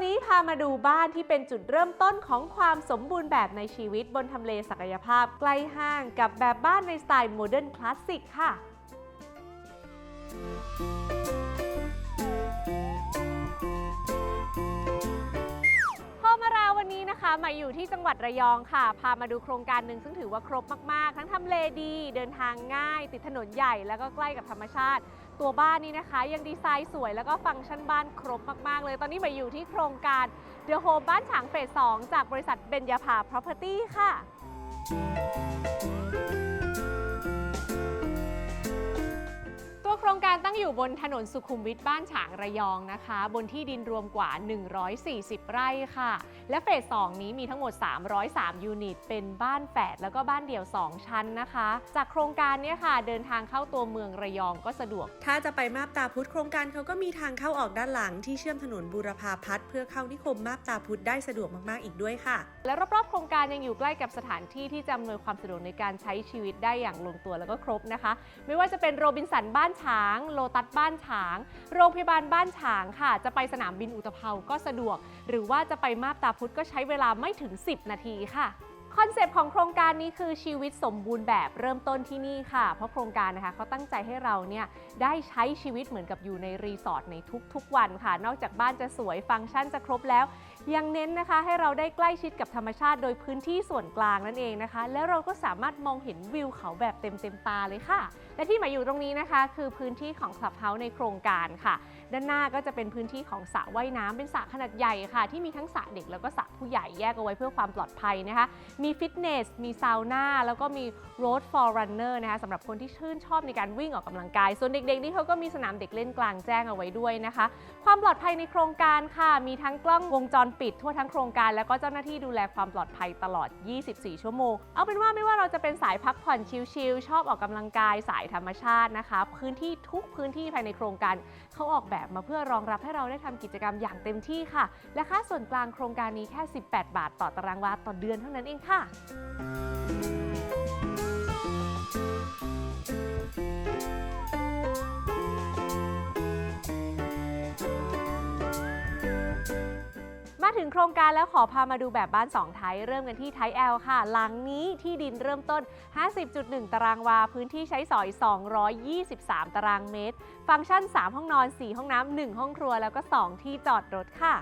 วันนี้พามาดูบ้านที่เป็นจุดเริ่มต้นของความสมบูรณ์แบบในชีวิตบนทำเลศักยภาพใกล้ห้างกับแบบบ้านในสไตล์โมเดิร์นคลาสสิกค่ะพอมาราวันนี้นะคะมาอยู่ที่จังหวัดระยองค่ะ พามาดูโครงการหนึ่งซึ่งถือว่าครบมาก ๆ ทั้งทำเลดี เดินทางง่าย ติดถนนใหญ่ แล้วก็ใกล้กับธรรมชาติ ตัวบ้านนี้นะคะ ยังดีไซน์สวยแล้วก็ฟังก์ชันบ้านครบมากๆ เลย ตอนนี้มาอยู่ที่โครงการ The Home บ้านฉางเฟส2จากบริษัทเบญญาภา Property ค่ะ โครงการตั้งอยู่บนถนนสุขุมวิทบ้านฉางระยองนะคะ บนที่ดินรวมกว่า 140 ไร่ค่ะ และเฟส 2 นี้มีทั้งหมด 303 ยูนิต เป็นบ้านแฝดแล้วก็บ้านเดี่ยว 2 ชั้นนะคะ จากโครงการเนี้ค่ะ เดินทางเข้าตัวเมืองระยองก็สะดวก ถ้าจะไปมาบตาพุธโครงการเขาก็มีทางเข้าออกด้านหลังที่เชื่อมถนนบูรพาพัฒน์เพื่อเข้านิคมมาบตาพุธได้สะดวกมากๆอีกด้วยค่ะ และรอบๆโครงการยังอยู่ใกล้กับสถานที่ที่จะอำนวยความสะดวกในการใช้ชีวิตได้อย่างลงตัวแล้วก็ครบนะคะ ไม่ว่าจะเป็นโรบินสันบ้านฉางโลตัสบ้านฉาง โรงพยาบาลบ้านฉางค่ะ จะไปสนามบินอุตภเปาก็สะดวก หรือว่าจะไปมาบตาพุธก็ใช้เวลาไม่ถึง 10 นาทีค่ะ คอนเซปต์ของโครงการนี้คือชีวิตสมบูรณ์แบบเริ่มต้นที่นี่ค่ะ เพราะโครงการนะคะเขาตั้งใจให้เราเนี่ยได้ใช้ชีวิตเหมือนกับอยู่ในรีสอร์ทในทุกๆ วันค่ะ นอกจากบ้านจะสวยฟังก์ชันจะครบแล้ว ยังเน้นนะคะให้เราได้ใกล้ชิดกับธรรมชาติโดยพื้นที่ส่วนกลางนั่นเองนะคะ แล้วเราก็สามารถมองเห็นวิวเขาแบบเต็มเต็มๆตาเลยค่ะ และที่หมายอยู่ตรงนี้นะคะ คือพื้นที่ของคลับเฮาส์ในโครงการค่ะ ด้านหน้าก็จะเป็นพื้นที่ของสระว่ายน้ำเป็นสระขนาดใหญ่ค่ะ ที่มีทั้งสระเด็กแล้วก็สระผู้ใหญ่แยกเอาไว้เพื่อความปลอดภัยนะคะ มีฟิตเนส มีซาวน่า แล้วก็มี road for runner นะคะสำหรับคนที่ชื่นชอบในการวิ่งออกกำลังกาย ส่วนเด็กๆนี่เขาก็มีสนามเด็กเล่นกลางแจ้งเอาไว้ด้วยนะคะ ความปลอดภัยในโครงการค่ะ มีทั้งกล้องวงจรปิดทั่วทั้งโครงการ แล้วก็เจ้าหน้าที่ดูแลความปลอดภัยตลอด 24 ชั่วโมง เอาเป็นว่าไม่ว่าเราจะเป็นสายพักผ่อนชิลๆชอบออกกำลังกายสายธรรมชาตินะคะ พื้นที่ทุกพื้นที่ภายในโครงการ เขาออกแบบมาเพื่อรองรับให้เราได้ทำกิจกรรมอย่างเต็มที่ค่ะ และค่าส่วนกลางโครงการนี้แค่ 18 บาทต่อตารางวาต่อเดือนเท่านั้นเองค่ะ มาถึงโครงการแล้วขอพามาดูแบบบ้าน 2 ไทย เริ่มกันที่ไทย L ค่ะ หลังนี้ที่ดินเริ่มต้น 50.1 ตารางวา พื้นที่ใช้สอย 223 ตารางเมตร ฟังก์ชัน 3 ห้องนอน 4 ห้องน้ำ 1 ห้องครัว แล้วก็ 2 ที่จอดรถค่ะ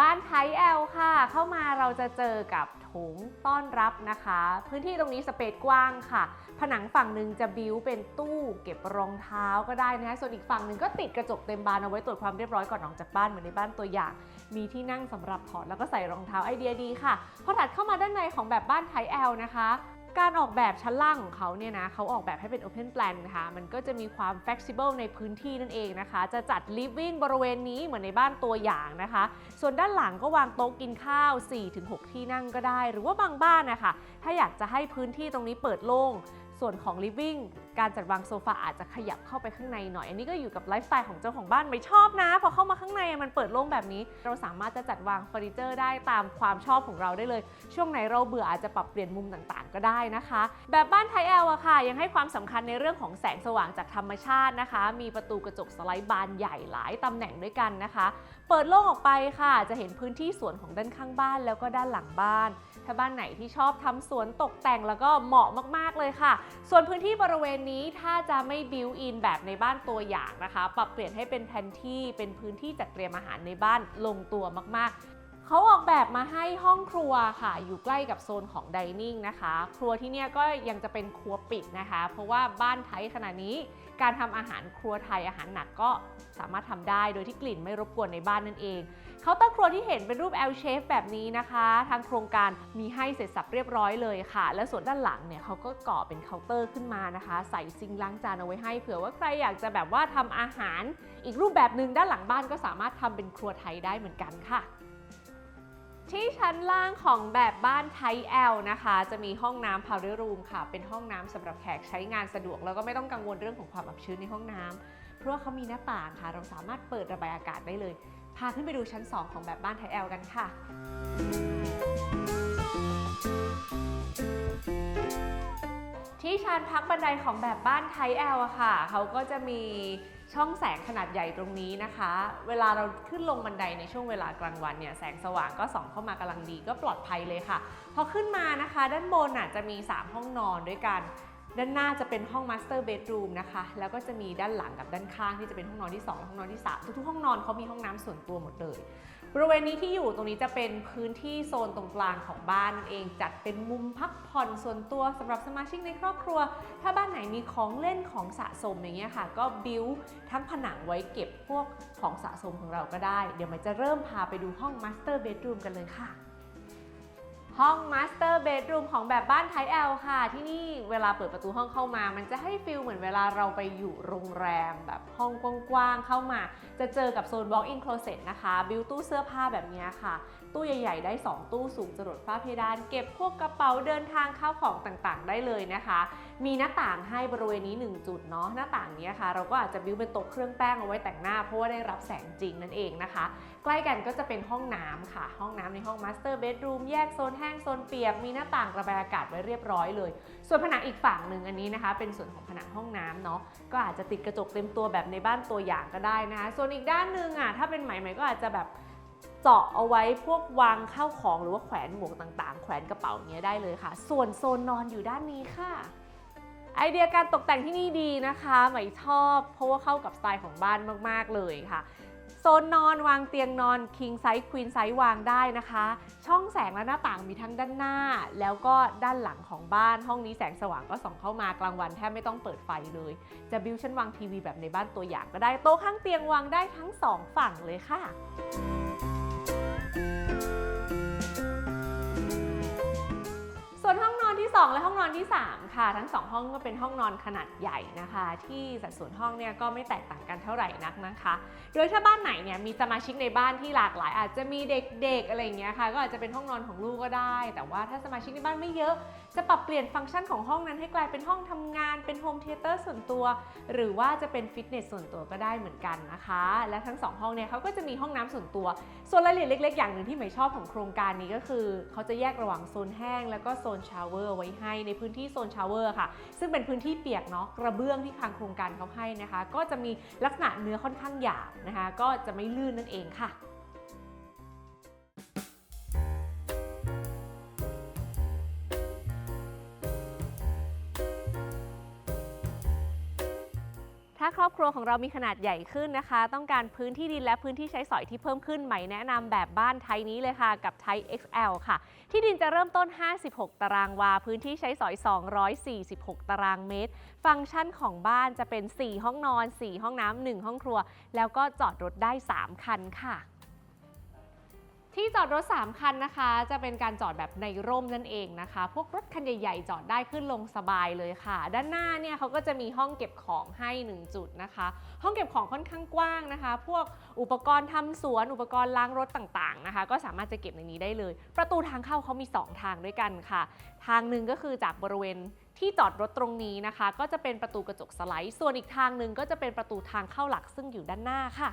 บ้านไทยแอลค่ะ เข้ามาเราจะเจอกับโถงต้อนรับนะคะ พื้นที่ตรงนี้สเปซกว้างค่ะ ผนังฝั่งหนึ่งจะบิวเป็นตู้เก็บรองเท้าก็ได้นะคะส่วนอีกฝั่งหนึ่งก็ติดกระจกเต็มบานเอาไว้ตรวจความเรียบร้อยก่อนออกจากบ้านเหมือนในบ้านตัวอย่าง มีที่นั่งสำหรับถอดแล้วก็ใส่รองเท้าไอเดียดีค่ะพอถัดเข้ามาด้านในของแบบบ้านไทยแอลนะคะ การออกแบบชั้นล่างของเขาเนี่ยนะเขาออกแบบให้เป็น Open Plan นะคะมันก็จะมีความ flexible ในพื้นที่นั่นเองนะคะ จะจัด living บริเวณนี้เหมือนในบ้านตัวอย่างนะคะ ส่วนด้านหลังก็วางโต๊ะกินข้าว 4-6 ที่นั่งก็ได้ หรือว่าบางบ้านนะคะถ้าอยากจะให้พื้นที่ตรงนี้เปิดโล่ง ส่วนของ living การจัดวางโซฟาอาจจะขยับเข้าไปข้างในหน่อย อันนี้ก็อยู่กับไลฟ์สไตล์ของเจ้าของบ้านไม่ชอบนะ พอเข้ามาข้างในมันเปิดโล่งแบบนี้ เราสามารถจะจัดวางเฟอร์นิเจอร์ได้ตามความชอบของเราได้เลย ช่วงไหนเราเบื่ออาจจะปรับเปลี่ยนมุมต่างๆ ก็ได้นะคะ แบบบ้านไทยแอลอะค่ะ ยังให้ความสำคัญในเรื่องของแสงสว่างจากธรรมชาตินะคะ มีประตูกระจกสไลด์บานใหญ่หลายตำแหน่งด้วยกันนะคะ เปิดโล่งออกไปค่ะ จะเห็นพื้นที่สวนของด้านข้างบ้านแล้วก็ด้านหลังบ้าน ถ้าบ้านไหนที่ชอบทำสวนตกแต่งแล้วก็เหมาะมากๆเลยค่ะส่วนพื้นที่บริเวณนี้ถ้าจะไม่บิวอินแบบในบ้านตัวอย่างนะคะ ปรับเปลี่ยนให้เป็นแผนที่เป็นพื้นที่จัดเตรียมอาหารในบ้านลงตัวมากๆ เขาออกแบบมาให้ห้องครัวค่ะ อยู่ใกล้กับโซนของดนิ่งนะคะ ครัวที่นี่ก็ยังจะเป็นครัวปิดนะคะ เพราะว่าบ้านไทยขนาดนี้ การทำอาหารครัวไทยอาหารหนักก็สามารถทำได้โดยที่กลิ่นไม่รบกวนในบ้านนั่นเองเคาน์เตอร์ครัวที่เห็นเป็นรูป L shape แบบนี้นะคะ ทางโครงการมีให้เสร็จสับเรียบร้อยเลยค่ะ และส่วนด้านหลังเนี่ยเขาก็ก่อเป็นเคาน์เตอร์ขึ้นมานะคะ ใส่ซิงล้างจานเอาไว้ให้เผื่อว่าใครอยากจะแบบว่าทำอาหาร อีกรูปแบบหนึ่งด้านหลังบ้านก็สามารถทำเป็นครัวไทยได้เหมือนกันค่ะ ที่ชั้นล่างของแบบบ้านไทยแอลนะคะ จะมีห้องน้ำ powder room ค่ะ เป็นห้องน้ำสำหรับแขกใช้งานสะดวก แล้วก็ไม่ต้องกังวลเรื่องของความอับชื้นในห้องน้ำเพราะว่าเขามีหน้าต่างค่ะ เราสามารถเปิดระบายอากาศได้เลย พาขึ้นไปดูชั้น 2 ของแบบบ้านไทยแอลกันค่ะที่ชานพักบันไดของแบบบ้านไทยแอลอะค่ะ เขาก็จะมี ช่องแสงขนาดใหญ่ตรงนี้นะคะ เวลาเราขึ้นลงบันไดในช่วงเวลากลางวันเนี่ยแสงสว่างก็ส่องเข้ามากำลังดีก็ปลอดภัยเลยค่ะ พอขึ้นมานะคะ ด้านบนน่ะจะมี 3 ห้องนอนด้วยกัน ด้านหน้าจะเป็นห้องมาสเตอร์เบดรูมนะคะ แล้วก็จะมีด้านหลังกับด้านข้างที่จะเป็นห้องนอนที่ 2 ห้องนอนที่ 3 ทุกๆห้องนอนเขามีห้องน้ำส่วนตัวหมดเลย บริเวณนี้ที่อยู่ตรงนี้จะเป็นพื้นที่โซนตรงกลางของบ้านนั่นเองจัดเป็นมุมพักผ่อนส่วนตัวสำหรับสมาชิกในครอบครัว ถ้าบ้านไหนมีของเล่นของสะสมอย่างเงี้ยค่ะ ก็บิวทั้งผนังไว้เก็บพวกของสะสมของเราก็ได้ เดี๋ยวมันจะเริ่มพาไปดูห้องมาสเตอร์เบดรูมกันเลยค่ะ ห้องมาสเตอร์เบดรูมของแบบบ้านไทยแอลค่ะ ที่นี่เวลาเปิดประตูห้องเข้ามา มันจะให้ฟิลเหมือนเวลาเราไปอยู่โรงแรมแบบห้องกว้างๆเข้ามา จะเจอกับโซน walk-in closet นะคะ บิวตู้เสื้อผ้าแบบนี้ค่ะ ตู้ใหญ่ ๆ ได้ 2 ตู้สูงจรดฝ้าเพดาน เก็บพวกกระเป๋าเดินทางข้าวของต่างๆ ได้เลยนะคะ มีหน้าต่างให้บริเวณนี้ 1 จุดเนาะหน้าต่างนี้ค่ะ เราก็อาจจะบิวเป็นโต๊ะเครื่องแป้งเอาไว้แต่งหน้าเพราะว่าได้รับแสงจริงนั่นเองนะคะ ใกล้กันก็จะเป็นห้องน้ำค่ะ ห้องน้ำในห้องมาสเตอร์เบดรูมแยกโซนแห้งโซนเปียกมีหน้าต่างระบายอากาศไว้เรียบร้อยเลย ส่วนผนังอีกฝั่งหนึ่งอันนี้นะคะ เป็นส่วนของผนังห้องน้ำเนาะก็อาจจะติดกระจกเต็มตัวแบบในบ้านตัวอย่างก็ได้นะคะส่วนอีกด้านหนึ่งอะถ้าเป็นไหมไหมก็อาจจะแบบ เจาะเอาไว้พวกวางข้าวของหรือว่าแขวนหมวกต่างๆ แขวนกระเป๋าเงี้ยได้เลยค่ะ ส่วนโซนนอนอยู่ด้านนี้ค่ะ ไอเดียการตกแต่งที่นี่ดีนะคะหมชอบเพราะว่าเข้ากับสไตล์ของบ้านมากๆเลยค่ะโซนนอนวางเตียงนอน king size queen size วางได้นะคะ ช่องแสงและหน้าต่างมีทั้งด้านหน้า แล้วก็ด้านหลังของบ้าน ห้องนี้แสงสว่างก็ส่องเข้ามากลางวันแทบไม่ต้องเปิดไฟเลย จะบิวชั่นวางทีวีแบบในบ้านตัวอย่างก็ได้ โต๊ะข้างเตียงวางได้ทั้งสองฝั่งเลยค่ะ 2 และห้องนอนที่ 3 ค่ะ ทั้ง 2 ห้องก็เป็นห้องนอนขนาดใหญ่นะคะ ที่สัดส่วนห้องเนี่ยก็ไม่แตกต่างกันเท่าไหร่นักนะคะ โดยถ้าบ้านไหนเนี่ยมีสมาชิกในบ้านที่หลากหลาย อาจจะมีเด็กๆอะไรเงี้ยค่ะ ก็อาจจะเป็นห้องนอนของลูกก็ได้ แต่ว่าถ้าสมาชิกในบ้านไม่เยอะ จะปรับเปลี่ยนฟังก์ชันของห้องนั้นให้กลายเป็นห้องทำงาน เป็นโฮมเทเตอร์ส่วนตัว หรือว่าจะเป็นฟิตเนสส่วนตัวก็ได้เหมือนกันนะคะ และทั้งสองห้องเนี่ยเขาก็จะมีห้องน้ำส่วนตัว ส่วนรายละเอียดเล็ก ๆ อย่างหนึ่งที่ใหม่ชอบของโครงการนี้ก็คือ เขาจะแยกระหว่างโซนแห้งแล้วก็โซนชาวเวอร์ไว้ให้ในพื้นที่โซนชาวเวอร์ค่ะ ซึ่งเป็นพื้นที่เปียกเนาะกระเบื้องที่ทางโครงการเขาให้นะคะ ก็จะมีลักษณะเนื้อค่อนข้างหยาบนะคะ ก็จะไม่ลื่นนั่นเองค่ะาครอบครัวของเรามีขนาดใหญ่ขึ้นนะคะ ต้องการพื้นที่ดินและพื้นที่ใช้สอยที่เพิ่มขึ้นใหม่แนะนำแบบบ้านไทยนี้เลยค่ะ กับไทย XL ค่ะ ที่ดินจะเริ่มต้น 56 ตารางวา พื้นที่ใช้สอย 246 ตารางเมตร ฟังก์ชันของบ้านจะเป็น 4 ห้องนอน 4 ห้องน้ำ1ห้องครัว แล้วก็จอดรถได้ 3 คันค่ะ ที่จอดรถ 3 คันนะคะ จะเป็นการจอดแบบในร่มนั่นเองนะคะ พวกรถคันใหญ่ๆ จอดได้ขึ้นลงสบายเลยค่ะ ด้านหน้าเนี่ยเขาก็จะมีห้องเก็บของให้ 1 จุดนะคะ ห้องเก็บของค่อนข้างกว้างนะคะ พวกอุปกรณ์ทำสวน อุปกรณ์ล้างรถต่างๆนะคะ ก็สามารถจะเก็บในนี้ได้เลย ประตูทางเข้าเขามี 2 ทางด้วยกันค่ะ ทางหนึ่งก็คือจากบริเวณที่จอดรถตรงนี้นะคะ ก็จะเป็นประตูกระจกสไลด์ ส่วนอีกทางหนึ่งก็จะเป็นประตูทางเข้าหลักซึ่งอยู่ด้านหน้าค่ะ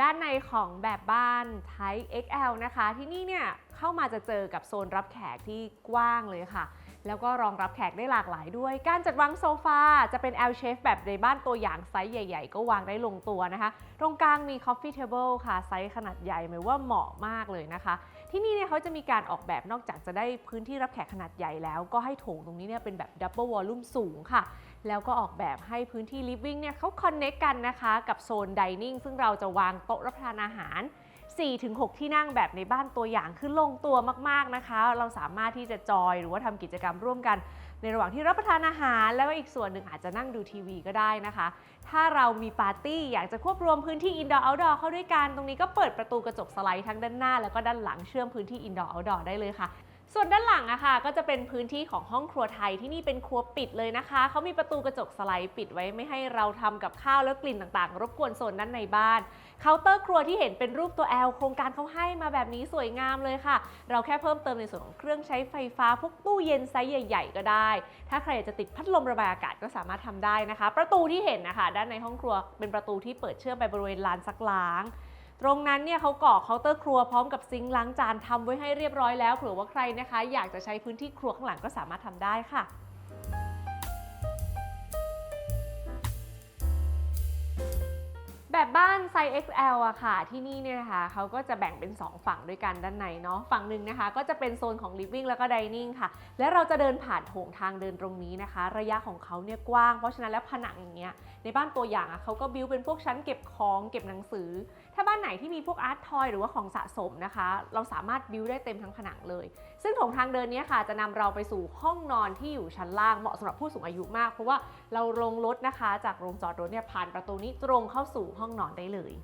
ด้านในของแบบบ้าน Type XL นะคะ ที่นี่เนี่ยเข้ามาจะเจอกับโซนรับแขกที่กว้างเลยค่ะ แล้วก็รองรับแขกได้หลากหลายด้วย การจัดวางโซฟาจะเป็น L shape แบบในบ้านตัวอย่างไซส์ใหญ่ ๆ ก็วางได้ลงตัวนะคะ ตรงกลางมี coffee table ค่ะไซส์ขนาดใหญ่หมายว่าเหมาะมากเลยนะคะ ที่นี่เนี่ยเขาจะมีการออกแบบนอกจากจะได้พื้นที่รับแขกขนาดใหญ่แล้ว ก็ให้โถงตรงนี้เนี่ยเป็นแบบ double volume สูงค่ะ แล้วก็ออกแบบให้พื้นที่ living เนี่ยเขาคอนเน c t กันนะคะ กับโซน dining ซึ่งเราจะวางโต๊ะรับประทานอาหาร 4-6 ที่นั่งแบบในบ้านตัวอย่างคือลงตัวมากๆนะคะ เราสามารถที่จะจอยหรือว่าทำกิจกรรมร่วมกัน ในระหว่างที่รับประทานอาหาร แล้วก็อีกส่วนหนึ่งอาจจะนั่งดูทีวีก็ได้นะคะ ถ้าเรามีปาร์ตี้อยากจะควบรวมพื้นที่ indoor outdoor เข้าด้วยกันตรงนี้ก็เปิดประตูกระจกสไลด์ทั้งด้านหน้า แล้วก็ด้านหลังเชื่อมพื้นที่ indoor outdoor ได้เลยค่ะ ส่วนด้านหลังอะค่ะก็จะเป็นพื้นที่ของห้องครัวไทยที่นี่เป็นครัวปิดเลยนะคะ เขามีประตูกระจกสไลด์ปิดไว้ไม่ให้เราทำกับข้าวแล้วกลิ่นต่างๆ รบกวนโซนด้านในบ้านเคาน์เตอร์ครัวที่เห็นเป็นรูปตัว L โครงการเขาให้มาแบบนี้สวยงามเลยค่ะ เราแค่เพิ่มเติมในส่วนของเครื่องใช้ไฟฟ้าพวกตู้เย็นไซส์ใหญ่ ๆ ก็ได้ ถ้าใครอยากจะติดพัดลมระบายอากาศก็สามารถทำได้นะคะ ประตูที่เห็นนะคะ ด้านในห้องครัวเป็นประตูที่เปิดเชื่อมไปบริเวณลานซักล้าง ตรงนั้นเนี่ยเขาก่อเคาน์เตอร์ครัวพร้อมกับซิงค์ล้างจานทำไว้ให้เรียบร้อยแล้วเผื่อว่าใครนะคะ อยากจะใช้พื้นที่ครัวข้างหลังก็สามารถทำได้ค่ะแบบบ้านไซส์ XL อะค่ะ ที่นี่เนี่ยนะคะเขาก็จะแบ่งเป็น 2 ฝั่งด้วยกันด้านในเนาะฝั่งหนึ่งนะคะ ก็จะเป็นโซนของ living แล้วก็ dining ค่ะ และเราจะเดินผ่านโถงทางเดินตรงนี้นะคะ ระยะของเขาเนี่ยกว้าง เพราะฉะนั้นแล้วผนังอย่างเงี้ย ในบ้านตัวอย่างอะเขาก็บิวเป็นพวกชั้นเก็บของเก็บหนังสือ ถ้าบ้านไหนที่มีพวกอาร์ตทอยหรือว่าของสะสมนะคะ เราสามารถบิวได้เต็มทั้งผนังเลย ซึ่งโถงทางเดินนี้ค่ะ จะนำเราไปสู่ห้องนอนที่อยู่ชั้นล่างเหมาะสำหรับผู้สูงอายุมาก เพราะว่าเราลงรถนะคะ จากโรงจอดรถเนี่ยผ่านประตูนี้ตรงเข้าสู่ห้องนอนได้เลย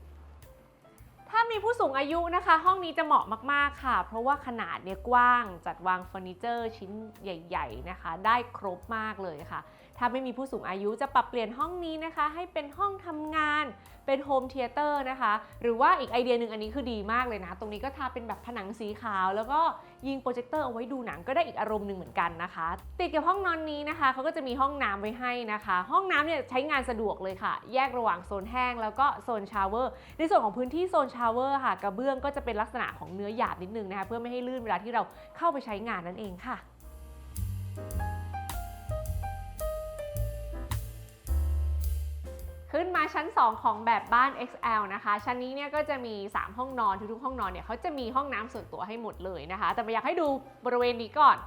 ถ้ามีผู้สูงอายุนะคะ ห้องนี้จะเหมาะมากๆค่ะ เพราะว่าขนาดเนี่ยกว้างจัดวางเฟอร์นิเจอร์ชิ้นใหญ่ ๆ นะคะ ได้ครบมากเลยค่ะ ถ้าไม่มีผู้สูงอายุจะปรับเปลี่ยนห้องนี้นะคะ ให้เป็นห้องทำงานเป็นโฮมเทเตอร์นะคะ หรือว่าอีกไอเดียหนึ่งอันนี้คือดีมากเลยนะ ตรงนี้ก็ทาเป็นแบบผนังสีขาว แล้วก็ยิงโปรเจคเตอร์เอาไว้ดูหนังก็ได้อีกอารมณ์หนึ่งเหมือนกันนะคะ ติดกับห้องนอนนี้นะคะเขาก็จะมีห้องน้ำไว้ให้นะคะ ห้องน้ำเนี่ยใช้งานสะดวกเลยค่ะ แยกระหว่างโซนแห้งแล้วก็โซนชาวเวอร์ ในส่วนของพื้นที่โซนชาวเวอร์ค่ะกระเบื้องก็จะเป็นลักษณะของเนื้อหยาบนิดนึงนะคะเพื่อไม่ให้ลื่นเวลาที่เราเข้าไปใช้งานนั่นเองค่ะ ขึ้นมาชั้น 2 ของแบบบ้าน XL นะคะ ชั้นนี้เนี่ยก็จะมี 3 ห้องนอน ทุกๆห้องนอนเนี่ยเขาจะมีห้องน้ำส่วนตัวให้หมดเลยนะคะ แต่ไม่อยากให้ดูบริเวณนี้ก่อน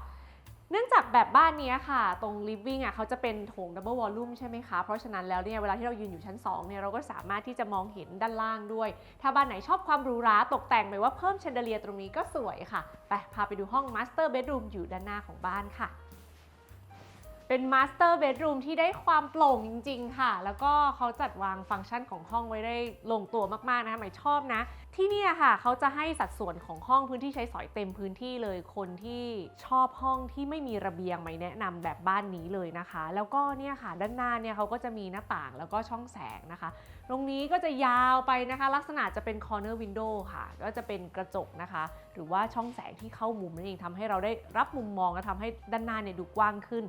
เนื่องจากแบบบ้านเนี้ยค่ะ ตรง living อะเขาจะเป็นโถง double volume ใช่ไหมคะ เพราะฉะนั้นแล้วเนี่ยเวลาที่เรายืนอยู่ชั้น2เนี่ยเราก็สามารถที่จะมองเห็นด้านล่างด้วย ถ้าบ้านไหนชอบความหรูหราตกแต่งไปว่าเพิ่มแชนเดเลียตรงนี้ก็สวยค่ะ ไปพาไปดูห้อง master bedroom อยู่ด้านหน้าของบ้านค่ะ เป็น Master Bedroom ที่ได้ความโปร่งจริง ๆ ค่ะ แล้วก็เขาจัดวางฟังก์ชันของห้องไว้ได้ลงตัวมาก ๆ นะคะหมายชอบนะ ที่นี่ค่ะ เขาจะให้สัดส่วนของห้องพื้นที่ใช้สอยเต็มพื้นที่เลยคนที่ชอบห้องที่ไม่มีระเบียงไม่แนะนำแบบบ้านนี้เลยนะคะ แล้วก็เนี่ยค่ะด้านหน้าเนี่ยเขาก็จะมีหน้าต่างแล้วก็ช่องแสงนะคะ ตรงนี้ก็จะยาวไปนะคะ ลักษณะจะเป็น corner window ค่ะ ก็จะเป็นกระจกนะคะ หรือว่าช่องแสงที่เข้ามุมนั่นเองทำให้เราได้รับมุมมองและทำให้ด้านหน้าเนี่ยดูกว้างขึ้น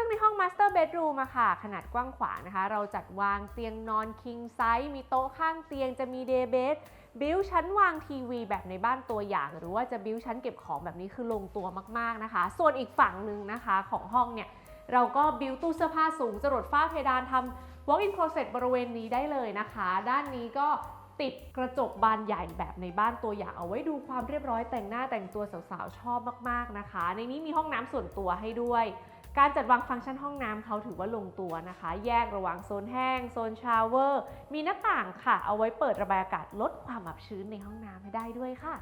ซึ่งในห้อง Master Bedroom อะค่ะ ขนาดกว้างขวางนะคะ เราจัดวางเตียงนอน King Size มีโต๊ะข้างเตียงจะมี Day Bed บิวชั้นวางทีวีแบบในบ้านตัวอย่าง หรือว่าจะบิวชั้นเก็บของแบบนี้คือลงตัวมากๆนะคะ ส่วนอีกฝั่งหนึ่งนะคะของห้องเนี่ยเราก็บิวตู้เสื้อผ้าสูงจรดฝ้าเพดานทำ walk-in closet บริเวณนี้ได้เลยนะคะ ด้านนี้ก็ติดกระจกบานใหญ่แบบในบ้านตัวอย่างเอาไว้ดูความเรียบร้อยแต่งหน้าแต่งตัวสาวๆชอบมากๆนะคะ ในนี้มีห้องน้ำส่วนตัวให้ด้วย การจัดวางฟังก์ชันห้องน้ำเขาถือว่าลงตัวนะคะ แยกระหว่างโซนแห้ง โซนชาวเวอร์ มีหน้าต่างค่ะ เอาไว้เปิดระบายอากาศลดความอับชื้นในห้องน้ำให้ได้ด้วยค่ะ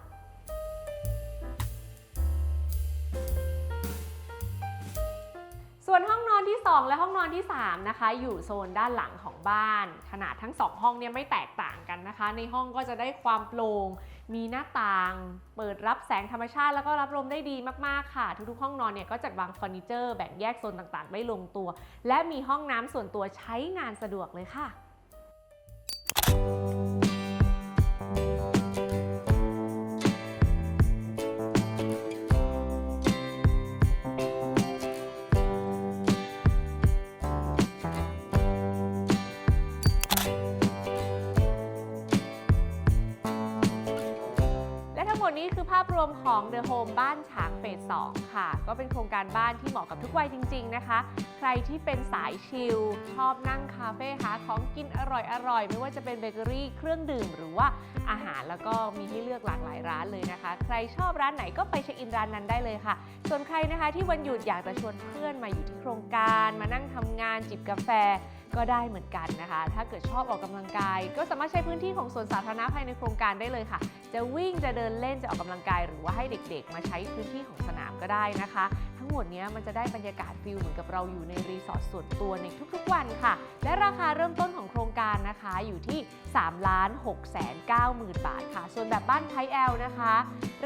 ส่วนห้องนอนที่ 2 และห้องนอนที่ 3 นะคะ อยู่โซนด้านหลังของบ้าน ขนาดทั้ง 2 ห้องเนี่ยไม่แตกต่างกันนะคะ ในห้องก็จะได้ความโปร่งมีหน้าต่าง เปิดรับแสงธรรมชาติ แล้วก็รับลมได้ดีมากๆค่ะ ทุกๆห้องนอนเนี่ยก็จัดวางเฟอร์นิเจอร์แบ่งแยกโซนต่างๆ ได้ลงตัว และมีห้องน้ำส่วนตัวใช้งานสะดวกเลยค่ะ นี้คือภาพรวมของ The Home บ้านฉางเฟส 2 ค่ะ ก็เป็นโครงการบ้านที่เหมาะกับทุกวัยจริง ๆ นะคะ ใครที่เป็นสายชิล ชอบนั่งคาเฟ่หาของกินอร่อยๆ ไม่ว่าจะเป็นเบเกอรี่เครื่องดื่มหรือว่าอาหารแล้วก็มีให้เลือกหลากหลายร้านเลยนะคะ ใครชอบร้านไหนก็ไปเช็คอินร้านนั้นได้เลยค่ะ ส่วนใครนะคะที่วันหยุดอยากจะชวนเพื่อนมาอยู่ที่โครงการ มานั่งทำงานจิบกาแฟ ก็ได้เหมือนกันนะคะ ถ้าเกิดชอบออกกำลังกาย ก็สามารถใช้พื้นที่ของสวนสาธารณะภายในโครงการได้เลยค่ะ จะวิ่งจะเดินเล่นจะออกกำลังกาย หรือว่าให้เด็กๆ มาใช้พื้นที่ของสนามก็ได้นะคะ ทั้งหมดนี้มันจะได้บรรยากาศฟิลเหมือนกับเราอยู่ในรีสอร์ทส่วนตัวในทุกๆวันค่ะ และราคาเริ่มต้นของโครงการนะคะอยู่ที่3ล้าน6แสน9หมื่นบาทค่ะ ส่วนแบบบ้านไทย L นะคะ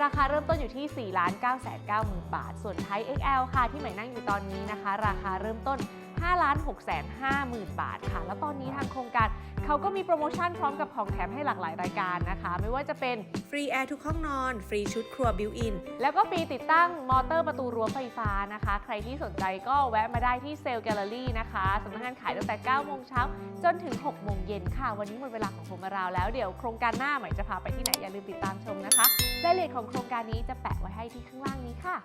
ราคาเริ่มต้นอยู่ที่4ล้าน9แสน9หมื่นบาท ส่วนไทย XL ค่ะที่ใหม่นั่งอยู่ตอนนี้นะคะ ราคาเริ่มต้น 5ล้าน6แสน5หมื่นบาทค่ะ แล้วตอนนี้ทางโครงการเขาก็มีโปรโมชั่นพร้อมกับของแถมให้หลากหลายรายการนะคะ ไม่ว่าจะเป็นฟรีแอร์ทุกห้องนอน ฟรีชุดครัวบิวอิน แล้วก็ฟรีติดตั้งมอเตอร์ประตูรั้วไฟฟ้านะคะ ใครที่สนใจก็แวะมาได้ที่เซลล์แกลเลอรี่นะคะสำนักงานขายตั้งแต่ 9 โมงเช้าจนถึง 6 โมงเย็นค่ะ วันนี้หมดเวลาของผมมาราวแล้วเดี๋ยวโครงการหน้าใหม่จะพาไปที่ไหนอย่าลืมติดตามชมนะคะรายละเอียดของโครงการนี้จะแปะไว้ให้ที่ข้างล่างนี้ค่ะ